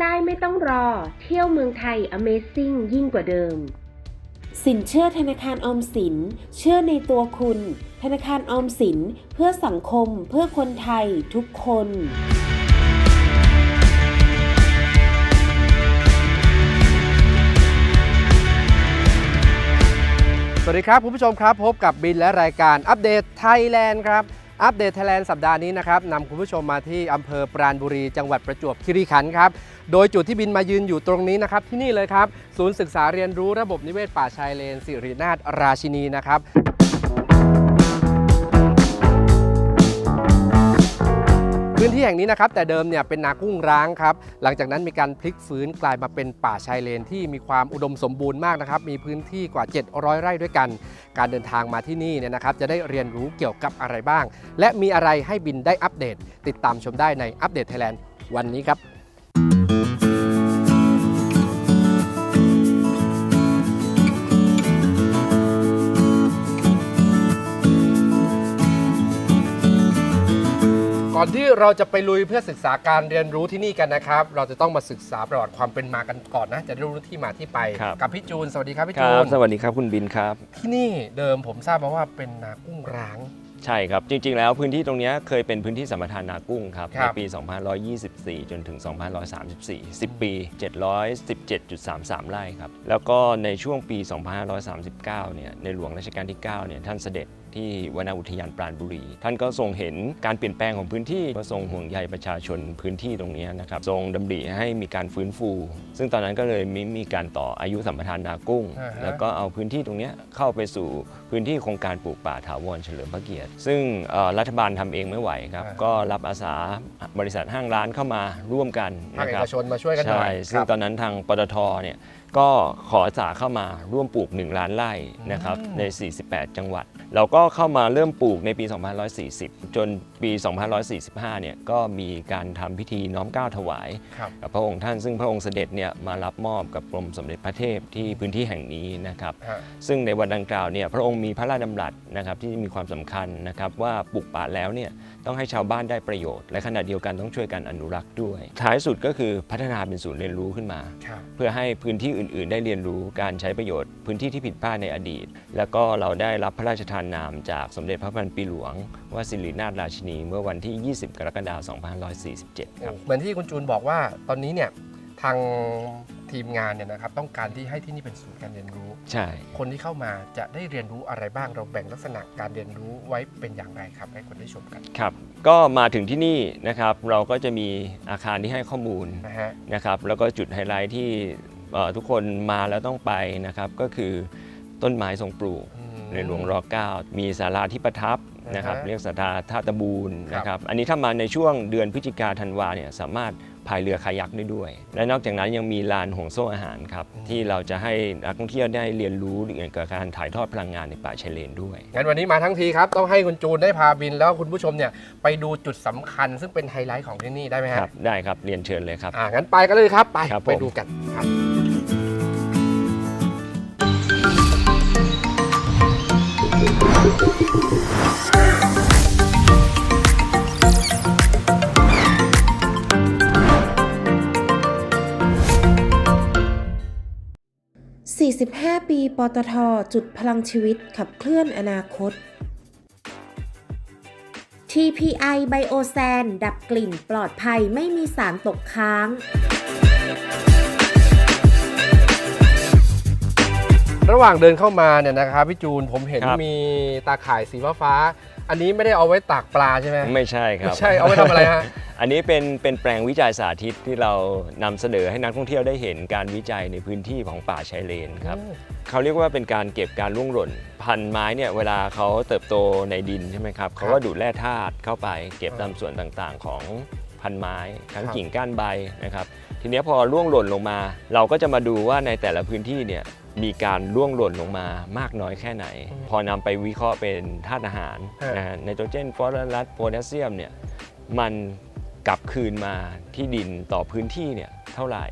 ได้ไม่ต้องรอ เที่ยวเมืองไทย Amazing ยิ่งกว่าเดิม สินเชื่อธนาคารออมสิน เชื่อในตัวคุณ ธนาคารออมสินเพื่อสังคมเพื่อคนไทยทุกคนสวัสดีครับ คุณผู้ชมครับ พบกับบินและรายการอัปเดตไทยแลนด์ครับ อัปเดตไทยแลนด์สัปดาห์นี้นะครับนำคุณผู้ชมมาที่อำเภอปราณบุรี จังหวัดประจวบคีรีขันธ์ครับ โดยจุดที่บินมายืนอยู่ตรงนี้นะครับ ที่นี่เลยครับ ศูนย์ศึกษาเรียนรู้ระบบนิเวศป่าชายเลนสิรินาถราชินีนะครับ นที่แห่งนี้นะครับแต่เดิมเนี่ยเป็นนากุ้งร้างครับหลังจากนั้นมีการพลิกฟื้นกลายมาเป็นป่าชายเลนที่มีความอุดมสมบูรณ์มากนะครับมีพื้นที่กว่า 700 ไร่ด้วยกัน การเดินทางมาที่นี่เนี่ยนะครับจะได้เรียนรู้เกี่ยวกับอะไรบ้าง และมีอะไรให้บินได้อัปเดต ติดตามชมได้ในอัปเดตไทยแลนด์วันนี้ครับ อนที่เราจะไปลุยเพื่อศึกษาการเรียนรู้ที่นี่กันนะครับ เราจะต้องมาศึกษาประวัติความเป็นมากันก่อนนะ จะได้รู้ที่มาที่ไป ครับ กับพี่จูน สวัสดีครับพี่คจูรับน สวัสดีครับคุณบินครับ ที่นี่เดิมผมทราบมาว่าเป็นนากุ้งร้าง ใช่ครับ จริง ๆ แล้วพื้นที่ตรงเนี้ยเคยเป็นพื้นที่สัมปทานนากุ้งครับ ครัในบ ปี2524 จนถึง2534 10 ปี 717.33 ไร่ครับ แล้วก็ในช่วงปี 2539 เนี่ย ในหลวงรัชกาลที่ 9 เนี่ย ท่านเสด็จที่วนอุทยานปราณบุรี ท่านก็ทรงเห็นการเปลี่ยนแปลงของพื้นที่ก็ทรงห่วงใยประชาชนพื้นที่ตรงเนี้ยนะครับทรงดำริให้มีการฟื้นฟู ซึ่งตอนนั้นก็เลยมีมีการต่ออายุสัมปทานนากุ้ง อ่าฮะ แล้วก็เอาพื้นที่ตรงเนี้ยเข้าไปสู่ พื้นที่โครงการปลูกป่าถาวรเฉลิมพระเกียรติ ซึ่งเอ่อรัฐบาลทำเองไม่ไหวครับอ่าก็รับอาสาบริษัทห้างร้านเข้ามาร่วมกันภาคนะเอครักบชนมาช่วยกันหน่ใช่อยซึ่งตอนนั้นทางปตทเนี่ยก็ขออาสาเข้ามาร่วมปลูก 1 ล้านไร่นะครับอืมใน 48 จังหวัด เราก็เข้ามาเริ่มปลูกในปี2540 จนปี2545 เนี่ยก็มีการทำพิธีน้อมเกล้าถวายครับกับพระองค์ท่านซึ่งพระองค์เสด็จเนี่ยมารับมอบกับกรมสมเด็จพระเทพที่พื้นที่แห่งนี้นะครับฮะซึ่งในวันดังกล่าวเนี่ยพระองค์มีพระราชดำรัสนะครับที่มีความสำคัญนะครับว่าปลูกป่าแล้วเนี่ยต้องให้ชาวบ้านได้ประโยชน์ และขณะเดียวกันต้องช่วยกันอนุรักษ์ด้วย ท้ายสุดก็คือพัฒนาเป็นศูนย์เรียนรู้ขึ้นมาครับเพื่อให้พื้นที่อื่น ๆ ได้เรียนรู้การใช้ประโยชน์ พื้นที่ที่ผิดพลาดในอดีต แล้วก็เราได้รับพระราชทานนามจากสมเด็จพระพันปีหลวงว่าสิรินาถราชินีเมื่อวันที่ 20 กรกฎาคม2547 ครับ เหมือนที่คุณจูนบอกว่าตอนนี้เนี่ยทางทีมงานเนี่ยนะครับต้องการที่ให้ที่นี่เป็นศูนย์การเรียนรู้ ใช่ คนที่เข้ามาจะได้เรียนรู้อะไรบ้างเราแบ่งลักษณะการเรียนรู้ไว้เป็นอย่างไรครับ ให้คนได้ชมกันครับ ก็มาถึงที่นี่นะครับ เราก็จะมีอาคารที่ให้ข้อมูลนะฮะนะครับ แล้วก็จุดไฮไลท์ที่เอ่อทุกคนมาแล้วต้องไปนะครับ ก็คือต้นไม้ทรงปลูก อืม ในหลวงรอ9มีศาลาที่ประทับนะครับอ่าฮะเรียกศาลาท่าตะบูนครับนะครับอันนี้ถ้ามาในช่วงเดือนพฤศจิกาธันวาเนี่ยสามารถพายเรือคายักได้ด้วย และนอกจากนั้นยังมีลานห่วงโซ่อาหารครับ ที่เราจะให้นักท่องเที่ยวได้เรียนรู้เกี่ยวกับการถ่ายทอดพลังงานในป่าชายเลนด้วย งั้นวันนี้มาทั้งทีครับ ต้องให้คุณจูนได้พาบินแล้วคุณผู้ชมเนี่ยไปดูจุดสำคัญ ซึ่งเป็นไฮไลท์ของที่นี่ได้ไหมคฮะรับ ได้ครับเรียนเชิญเลยครับอ่างั้นไปกันเลยครับไปครับผมไปดูกันครับ 45 ปี ปตท จุดพลังชีวิตขับเคลื่อนอนาคต TPI Biosan ดับกลิ่นปลอดภัยไม่มีสารตกค้าง ระหว่างเดินเข้ามาเนี่ยนะครับพี่จูนผมเห็นครับ มีตาข่ายสีฟ้าๆอันนี้ไม่ได้เอาไว้ตากปลาใช่ไหมไม่ใช่ครับ ไม่ใช่เอาไว้ทำอะไรฮะ อันนี้เป็นเป็นแปลงวิจัยสาธิตที่เรานำเสนอให้นักท่องเที่ยวได้เห็นการวิจัยในพื้นที่ของป่าชายเลนครับ เขาเรียกว่าเป็นการเก็บการร่วงหล่น พันไม้เนี่ยเวลาเขาเติบโตในดินใช่ไหมครับเขาก็ดูดแร่ธาตุเข้าไป เก็บตามส่วนต่างๆของพันไม้ทั้งครับ กิ่งก้านใบนะครับ ทีเนี้ยพอร่วงหล่นลงมา เราก็จะมาดูว่าในแต่ละพื้นที่เนี่ย มีการร่วงหล่นลงมามากน้อยแค่ไหนอืมพอนำไปวิเคราะห์เป็นธาตุอาหารฮะนะฮะไนโตรเจนฟอสฟอรัสโพแทสเซียมเนี่ยมันกลับคืนมาที่ดินต่อพื้นที่เนี่ยเท่าไหร่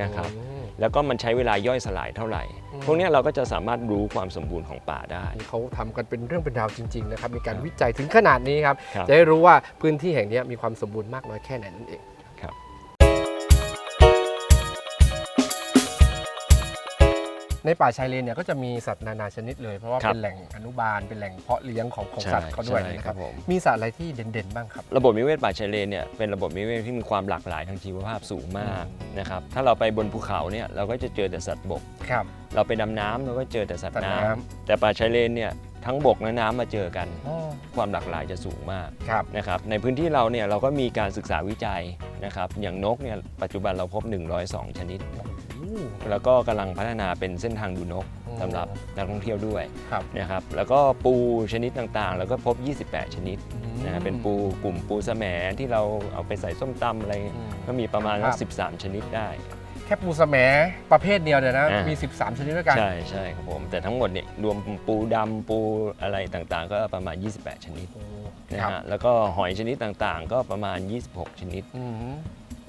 นะครับอืมแล้วก็มันใช้เวลาย่อยสลายเท่าไหร่อืมพวกเนี้ยเราก็จะสามารถรู้ความสมบูรณ์ของป่าได้นี่เขาทำกันเป็นเรื่องเป็นราวจริงๆนะครับ มีการวิจัยถึงขนาดนี้ครับครับ จะได้รู้ว่าพื้นที่แห่งนี้มีความสมบูรณ์มากน้อยแค่ไหนนั่นเอง ในป่าชายเลนเนี่ยก็จะมีสัตว์นานาชนิดเลย เพราะว่าครับเป็นแหล่งอนุบาลเป็นแหล่งเพาะเลี้ยงของของใช่สัตว์เขาด้วยใช่นะคครัรับบผม มีสัตว์อะไรที่เด่นๆบ้างครับ ระบบนิเวศป่าชายเลนเนี่ยเป็นระบบนิเวศที่มีความหลากหลายทางชีวภาพสูงมากนะครับถ้าเราไปบนภูเขาเนี่ยเราก็จะเจอแต่สัตว์บก ครับ เราไปดำน้ำเราก็เจอแต่สัตว์สัตว์น้ำน้แต่ป่าชายเลนเนี่ยทั้งบกและน้ำมาเจอกันอ๋อความหลากหลายจะสูงมากครับ นะครับในพื้นที่เราเนี่ยเราก็มีการศึกษาวิจัยนะครับอย่างนกเนี่ยปัจจุบันเราพบ 102 ชนิดอู้ แล้วก็กำลังพัฒนาเป็นเส้นทางดูนกอืมสำหรับนักท่องเที่ยวด้วยครับ นะครับแล้วก็ปูชนิดต่างๆ แล้วก็พบ 28 ชนิดนะฮะเป็นปูกลุ่มปูแสมที่เราเอาไปใส่ส้มตำอะไรอืมก็มีประมาณครับสิบ13 ชนิดได้ แค่ปูสะแหมประเภทเดียวเนี่ยนะ อ่ามี มี 13 ชนิดด้วยกัน ใช่ใช่ครับผม แต่ทั้งหมดเนี่ยรวมปูดำปูอะไรต่างๆ ก็ประมาณ 28 ชนิดโอ้นะครับฮะแล้วก็หอยชนิดต่างๆ ก็ประมาณ 26 ชนิด อืม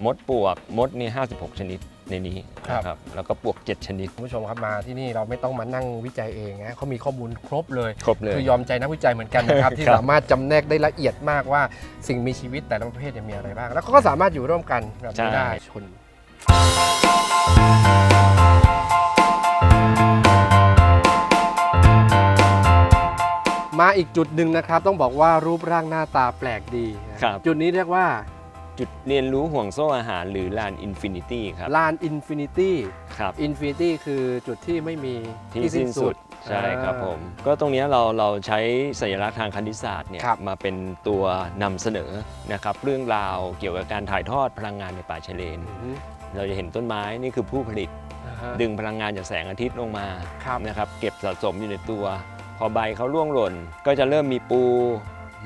มดปลวกมดนี่56 ชนิด ในนี้ครับ นะครับแล้วก็ปลวก 7 ชนิด คุณผู้ชมครับมาที่นี่เราไม่ต้องมานั่งวิจัยเองนะเขามีข้อมูลครบเลย ครบเลย คือยอมใจนักวิจัยเหมือนกันนะครับ ที่ครับ สามารถจำแนกได้ละเอียดมากว่าสิ่งมีชีวิตแต่ละประเภทเนี่ยมีอะไรบ้าง แล้วเขาก็สามารถอยู่ร่วมกันแบบนี้ได้ชนมาอีกจุดหนึ่งนะครับ ต้องบอกว่ารูปร่างหน้าตาแปลกดีนะครับ จุดนี้เรียกว่า จุดเรียนรู้ห่วงโซ่อาหารหรือลานอินฟินิตี้ครับลานอินฟินิตี้ครับ อินฟินิตี้คือจุดที่ไม่มีที่สิ้นสุดใช่ครับผม ก็ตรงเนี้ยเราเราใช้สัญลักษณ์ทางคณิตศาสตร์เนี่ยครับมาเป็นตัวนำเสนอนะครับเรื่องราวเกี่ยวกับการถ่ายทอดพลังงานในป่าชายเลนอืมเราจะเห็นต้นไม้นี่คือผู้ผลิตอ่าฮะดึงพลังงานจากแสงอาทิตย์ลงมาครับนะครับเก็บสะสมอยู่ในตัว พอใบเขาร่วงหล่น ก็จะเริ่มมีปู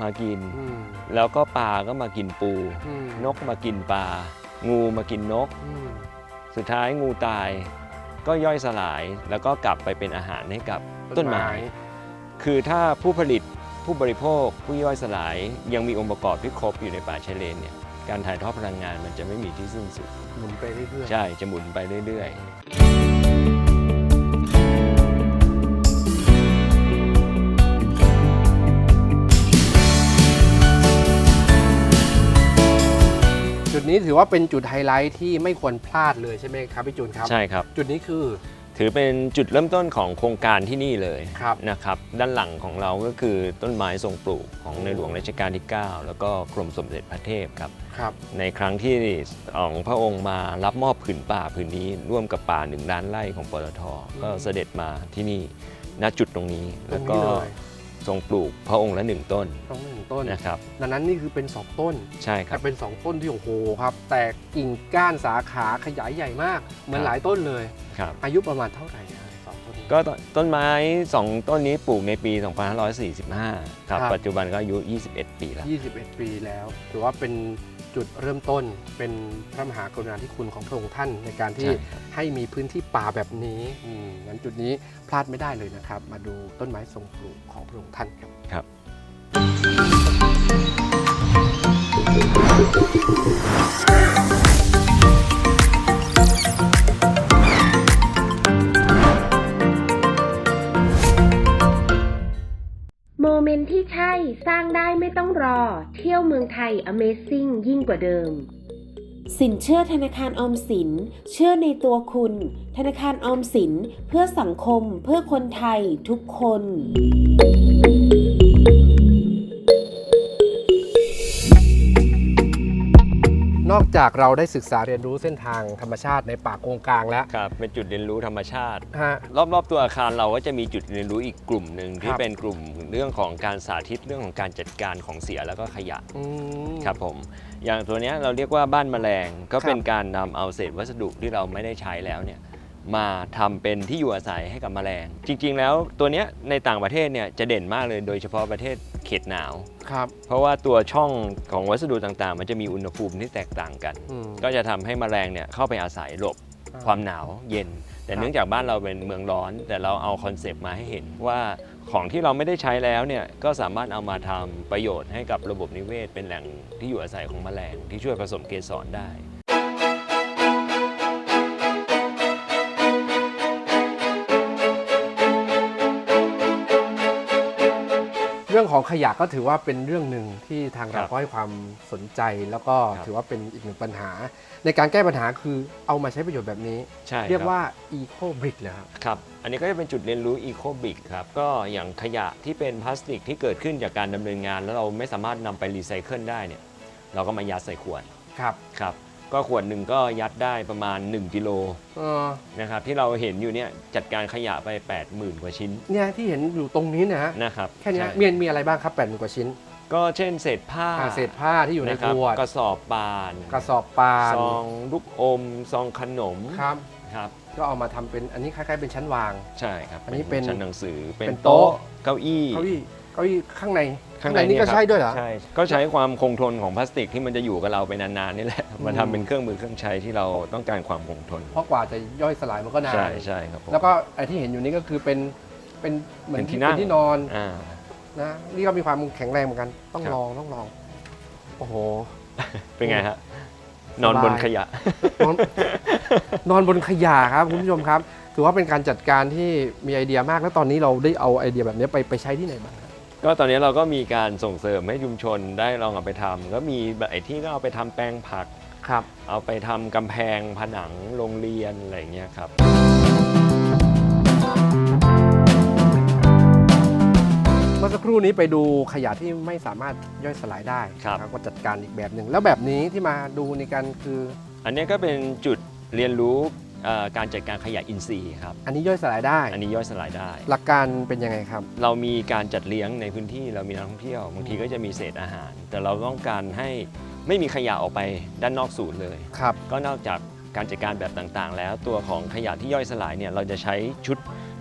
มากิน อืมแล้วก็ปลาก็มากินปู อืมนกมากินปลา งูมากินนก อืมสุดท้ายงูตายก็ย่อยสลายแล้วก็กลับไปเป็นอาหารให้กับต้นไม้ คือถ้าผู้ผลิตผู้บริโภคผู้ย่อยสลาย ยังมีองค์ประกอบที่ครบอยู่ในป่าชายเลนเนี่ยการถ่ายทอดพลังงานมันจะไม่มีที่สิ้นสุด หมุนไปเรื่อยๆ ใช่จะหมุนไปเรื่อยจุ นี้ถือว่าเป็นจุดไฮไลท์ที่ไม่ควรพลาดเลยใช่ไหมครับพี่จูนครับๆใช่ครับ จุดนี้คือ ถือเป็นจุดเริ่มต้นของโครงการที่นี่เลยครับนะครับ ด้านหลังของเราก็คือต้นไม้ทรงปลูกของในหลวงรัชกาลที่ 9 แล้วก็กรมสมเด็จพระเทพครับ ครับ ในครั้งที่ของพระองค์มารับมอบผืนป่าผืนนี้ร่วมกับป่าหนึ่งล้านไร่ของปตทก็เสด็จมาที่นี่ณจุดตรงนี้ตรแล้วงก็นี้เลย ทรงปลูกพระองค์ละหนึ่งต้นต้องหนึ่งต้นนะครับ ดังนั้นนี่คือเป็น2ต้นใช่ครัแต่บ เป็น2ต้นที่โอ้โหครับ แตกกิ่งก้านสาขาขยายใหญ่มากเหมือนครับ หลายต้นเลย ครับ อายุประมาณเท่าไหร่นะสองต้นนี้ ก็ต้นต้นไม้ 2 ต้นนี้ปลูกในปี 2545 ครับ ครับ ปัจจุบันก็อายุ 21 ปีแล้ว 21 ปีแล้ว ถือว่าเป็น จุดเริ่มต้นเป็นพระมหากรุณาธิคุณของพระองค์ท่านในการที่ใช่ครับ ให้มีพื้นที่ป่าแบบนี้อืมงั้นจุดนี้พลาดไม่ได้เลยนะครับ มาดูต้นไม้ทรงปลูกของพระองค์ท่านครับ สร้างได้ไม่ต้องรอ เที่ยวเมืองไทย Amazing ยิ่งกว่าเดิม สินเชื่อธนาคารออมสิน เชื่อในตัวคุณ ธนาคารออมสินเพื่อสังคมเพื่อคนไทยทุกคน นอกจากเราได้ศึกษาเรียนรู้เส้นทางธรรมชาติในป่าโกงกลางแล้ว ครับเป็นจุดเรียนรู้ธรรมชาติ ฮะ รอบๆตัวอาคารเราก็จะมีจุดเรียนรู้อีกกลุ่มหนึ่งที่ครับ เป็นกลุ่มเรื่องของการสาธิตเรื่องของการจัดการของเสียแล้วก็ขยะอืม ครับผม อย่างตัวเนี้ยเราเรียกว่าบ้านแมลงก็ครับเป็นการนำเอาเศษวัสดุที่เราไม่ได้ใช้แล้วเนี่ยมาทำเป็นที่อยู่อาศัยให้กับแมลง จริงๆ แล้วตัวเนี้ยในต่างประเทศเนี่ยจะเด่นมากเลยโดยเฉพาะประเทศ เขตหนาว ครับ เพราะว่าตัวช่องของวัสดุต่างๆ มันจะมีอุณหภูมิที่แตกต่างกัน อืม ก็จะทำให้แมลงเนี่ยเข้าไปอาศัยหลบอ่า ความหนาวเย็น แต่ครับเนื่องจากบ้านเราเป็นเมืองร้อน แต่เราเอาคอนเซปต์มาให้เห็นว่าของที่เราไม่ได้ใช้แล้วเนี่ยก็สามารถเอามาทำประโยชน์ให้กับระบบนิเวศ เป็นแหล่งที่อยู่อาศัยของแมลงที่ช่วยผสมเกสรได้ รื่องของขยะก็ถือว่าเป็นเรื่องหนึ่งที่ทางครัเราบก็ให้ความสนใจแล้วก็ครับถือว่าเป็นอีกหนึ่งปัญหา ในการแก้ปัญหาคือเอามาใช้ประโยชน์แบบนี้ ใช่เรียกคบว่า eco brick เลยครับครับ อันนี้ก็จะเป็นจุดเรียนรู้ Eco b i c ครับ ก็อย่างขยะที่เป็นพลาสติกที่เกิดขึ้นจากการดำเนินงาน แล้วเราไม่สามารถนำไปรีไซเคิลได้เนี่ยเราก็มายัดใส่ขวดครับครับ ก็ขวดหนึ่งก็ยัดได้ประมาณ 1กิโลเออนะครับที่เราเห็นอยู่เนี่ยจัดการขยะไป 80,000 กว่าชิ้นเนี่ยที่เห็นอยู่ตรงนี้นะฮะนะครับแค่เนี้ยใช่มีมีอะไรบ้างครับแปดหมื่นกว่าชิ้นก็เช่นเศษผ้าอ่าเศษผ้าที่อยู่ในะคขรับวดกระสอบปานกระสอบปานซองลูกอมซองขนมครับ ครับ ก็เอามาทำเป็นอันนี้คล้ายๆเป็นชั้นวาง ใช่ครับอันนี้เป็นชั้นหนังสือเป็นเป็นโต๊ะ โต๊ะเก้าอี้เก้าอี้เก้าอี้ข้างใน ข้างในนี่ก็เยครับใช่ด้วยเหรอใช่ก็ใช้ความคงทนของพลาสติกที่มันจะอยู่กับเราไปนานๆนี่แหละมาทำเป็นเครื่องมือเครื่องใช้ที่เราต้องการความคงทน เพราะกว่าจะย่อยสลายมันก็นานใช่ใช่ครับผมแล้วก็ไอ้ที่เห็นอยู่นี่ก็คือเป็นเป็นเหมือนเป็นที่ที่นั่งเป็นที่นอนอ่านะนี่ก็มีความแข็งแรงเหมือนกันต้องครับลองต้องลองโอ้โหเป็นไงฮะนอนบนขยะนอนนอนบนขยะครับคุณผู้ชมครับ ถือว่าเป็นการจัดการที่มีไอเดียมากแล้วตอนนี้เราได้เอาไอเดียแบบนี้ไปไปใช้ที่ไหนบ้างครับ ก็ตอนนี้เราก็มีการส่งเสริมให้ชุมชนได้ลองเอาไปทำก็มีแบบไอ้ที่ก็เอาไปทำแปลงผัก ครับ เอาไปทำกำแพงผนังโรงเรียนอะไรอย่างเงี้ยครับ เมื่อสักครู่นี้ไปดูขยะที่ไม่สามารถย่อยสลายได้ครับนะก็จัดการอีกแบบหนึ่งแล้วแบบนี้ที่มาดูในกันคือ อันเนี้ยก็เป็นจุดเรียนรู้ เอ่อการจัดการขยะอินทรีย์ครับอันนี้ย่อยสลายได้ อันนี้ย่อยสลายได้ หลักการเป็นยังไงครับ เรามีการจัดเลี้ยงในพื้นที่เรามีนักท่องเที่ยวบางทีก็จะมีเศษอาหาร แต่เราต้องการให้ไม่มีขยะออกไปด้านนอกศูนย์เลย ครับ ก็นอกจากการจัดการแบบต่างๆ แล้วตัวของขยะที่ย่อยสลายเนี่ยเราจะใช้ชุด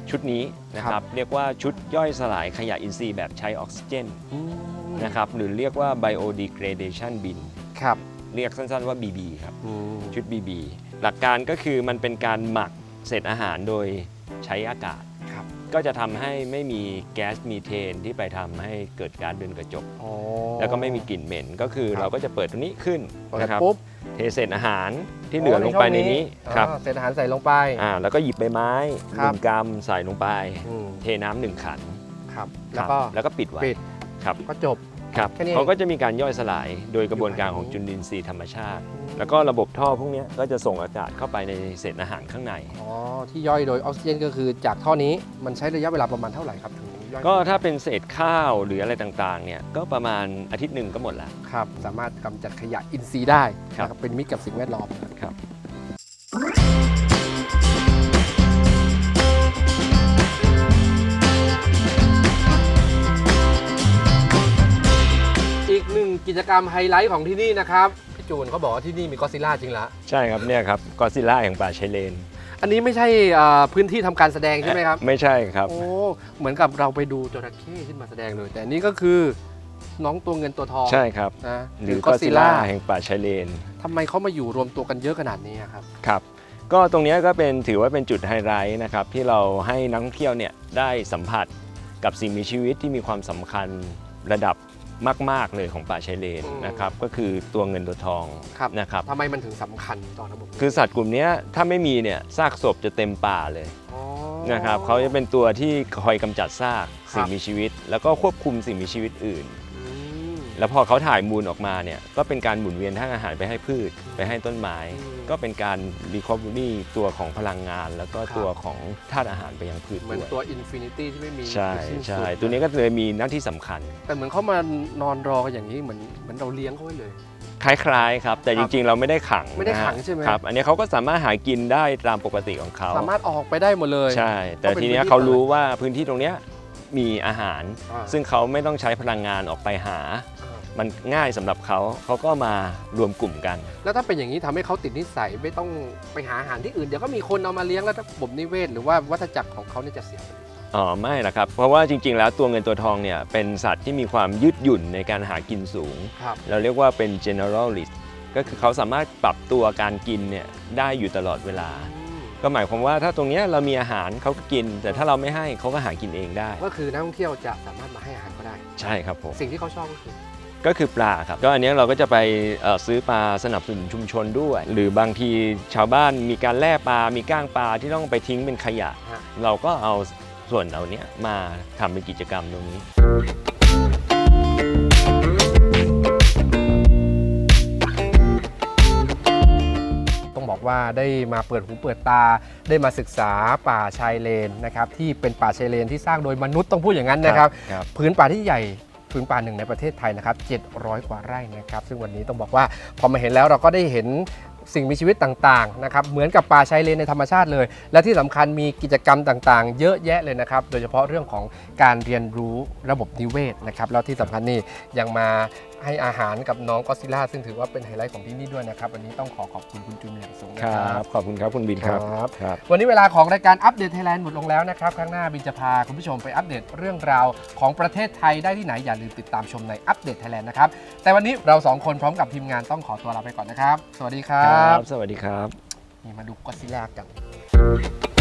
ชุดนี้นะคครัรับ บเรียกว่าชุดย่อยสลายขยะอินทรีย์แบบใช้ออกซิเจนอืมนะครับหรือเรียกว่า biodegradation bin ครับ เรียกสั้นๆว่า BB ครับอืมชุด BB หลักการก็คือมันเป็นการหมักเศษอาหารโดยใช้อากาศ ครับก็จะทำให้ไม่มีแก๊สมีเทนที่ไปทำให้เกิดการเดินกระจก อ๋อ แล้วก็ไม่มีกลิ่นเหม็นก็คือครับ เราก็จะเปิดตรงนี้ขึ้นเปิดนะครับปุ๊บเทเศษอาหารที่เหลือลงไปในนี้อ๋อครับเศษอาหารใส่ลงไป อ่าแล้วก็หยิบใบไม้หครับ นึ่งกรัมใส่ลงไป อืมเทน้ำหนึ่งขันครับคแล้วรับก็แล้วก็ปิดไว้ปิด ครับก็จบ ครับแค่นี้เองเขาก็จะมีการย่อยสลายโดยกระบวนการอยู่ของภายในจุลินทรีย์ธรรมชาติ แล้วก็ระบบท่อพวกเนี้ยก็จะส่งอากาศเข้าไปในเศษอาหารข้างใน อ๋อที่ย่อยโดยออกซิเจนก็คือจากท่อนี้มันใช้ระยะเวลาประมาณเท่าไหร่ครับถึงย่อยก็ถ้าเป็นเศษข้าวหรืออะไรต่างๆเนี่ยก็ประมาณอาทิตย์หนึ่งก็หมดละ ครับ สามารถกำจัดขยะอินทรีย์ได้ครับนะครับเป็นมิตรกับสิ่งแวดล้อม ครับ กหนึ่งกิจกรรมไฮไลท์ของที่นี่นะครับพี่จูนเขาบอกว่าที่นี่มีก็อดซิลล่าจริงละใช่ครับเนี่ยครับกอซิล่าแห่งป่าชายเลน อันนี้ไม่ใช่อ่าพื้นที่ทำการแสดงใช่ไหมครับ ไม่ใช่ครับ โอ้ เหมือนกับเราไปดูจระเข้ขึ้นมาแสดงเลย แต่อันนี่ก็คือน้องตัวเงินตัวทองใช่ครับ นะหรือก็กออดซิซิลล่าล่าแห่งป่าชายเลนทำไมเขามาอยู่รวมตัวกันเยอะขนาดนี้อะครับ ครับก็ตรงเนี้ยก็เป็นถือว่าเป็นจุดไฮไลท์นะครับที่เราให้นักท่องเที่ยวเนี่ยได้สัมผัสกับสิ่งมีชีวิตที่มีความสำคัญระดับ มาก ๆ เลยของป่าชายเลนอืม นะครับก็คือตัวเงินตัวทองครับนะครับ ทำไมมันถึงสำคัญต่อระบบนิเวศคือสัตว์กลุ่มเนี้ยถ้าไม่มีเนี่ยซากศพจะเต็มป่าเลยอ๋อ นะครับเขาจะเป็นตัวที่คอยกำจัดซากครับสิ่งมีชีวิต แล้วก็ควบคุมสิ่งมีชีวิตอื่นอืม แล้วพอเขาถ่ายมูลออกมาเนี่ยก็เป็นการหมุนเวียนทั้งอาหารไปให้พืชไปให้ต้นไม้อืมก็เป็นการรีคอ v บ r รี่ตัวของพลังงาน แล้วก็ครับตัวของธาตุอาหารไปยังพืชเหมือนด้วยตัวอินฟินิตี้ที่ไม่มีใช่สิ้นสุดใช่ตัวนี้ก็เลยมีหน้าที่สำคัญ แต่เหมือนเขามานอนรอกันอย่างนี้เหมือนเหมือนเราเลี้ยงเขาไว้เลย คล้ายๆครับ แต่คจรับริงๆ เราไม่ได้ขังไม่ได้นะฮะขังใช่ไหม ครับ อันนี้เขาก็สามารถหากินได้ตามปกติของเขาสามารถออกไปได้หมดเลย ใช่ แต่ก็เป็นทีเนี้ยพื้นที่เขารู้ว่าพื้นที่ตรงเนี้ยมีอาหาร อ่า ซึ่งเขาไม่ต้องใช้พลังงานออกไปหาอ่า มันง่ายสำหรับเขาเขาก็มารวมกลุ่มกัน แล้วถ้าเป็นอย่างนี้ทำให้เขาติดนิสัยไม่ต้องไปหาอาหารที่อื่น เดี๋ยวก็มีคนเอามาเลี้ยงแล้วระบบนิเวศ หรือว่าวัฏจักรของเขาเนี่ยจะเสียไปเลยอ๋อไม่นะครับ เพราะว่าจริง ๆ แล้วตัวเงินตัวทองเนี่ยเป็นสัตว์ที่มีความยืดหยุ่นในการหากินสูง ครับ เราเรียกว่าเป็น generalist ก็คือเขาสามารถปรับตัวการกินเนี่ยได้อยู่ตลอดเวลา ก็หมายความว่าถ้าตรงเนี้ยเรามีอาหารเขาก็กิน แต่ถ้าเราไม่ให้เขาก็หากินเองได้ ก็คือนักท่องเที่ยวจะสามารถมาให้อาหารก็ได้ ใช่ครับผม สิ่งที่เขาชอบก็คือ ก็คือปลาครับก็อันเนี้ยเราก็จะไปเอ่อซื้อปลาสนับสนุนชุมชนด้วย หรือบางทีชาวบ้านมีการแล่ปลา มีก้างปลาที่ต้องไปทิ้งเป็นขยะฮะเราก็เอาส่วนเอาเนี้ยมาทำเป็นกิจกรรมตรงนี้ต้องบอกว่าได้มาเปิดหูเปิดตา ได้มาศึกษาป่าชายเลนนะครับที่เป็นป่าชายเลนที่สร้างโดยมนุษย์ต้องพูดอย่างนั้นนะครับครับพื้นป่าที่ใหญ่ พื้นป่าหนึ่งในประเทศไทยนะครับ700 กว่าไร่นะครับ ซึ่งวันนี้ต้องบอกว่าพอมาเห็นแล้วเราก็ได้เห็นสิ่งมีชีวิตต่างๆนะครับเหมือนกับป่าชายเลนในธรรมชาติเลย และที่สำคัญมีกิจกรรมต่างๆ เยอะแยะเลยนะครับ โดยเฉพาะเรื่องของการเรียนรู้ระบบนิเวศนะครับแล้วที่สำคัญนี่ยังมา ให้อาหารกับน้องก็อดซิลล่าซึ่งถือว่าเป็นไฮไลท์ของที่นี่ด้วยนะครับ วันนี้ต้องขอขอบคุณคุณจุนอย่างสูงนะคครัรับ บ ขอบคุณครับคุณบินครับครับ ครับ วันนี้เวลาของรายการอัปเดตไทยแลนด์หมดลงแล้วนะครับข้างหน้าบินจะพาคุณผู้ชมไปอัปเดตเรื่องราวของประเทศไทยได้ที่ไหน อย่าลืมติดตามชมในอัปเดตไทยแลนด์นะครับ แต่วันนี้เราสองคนพร้อมกับทีมงานต้องขอตัวลาไปก่อนนะครับ สวัสดีครัครับ บ สวัสดีครับ นี่มาดูก็อดซิลล่ากัน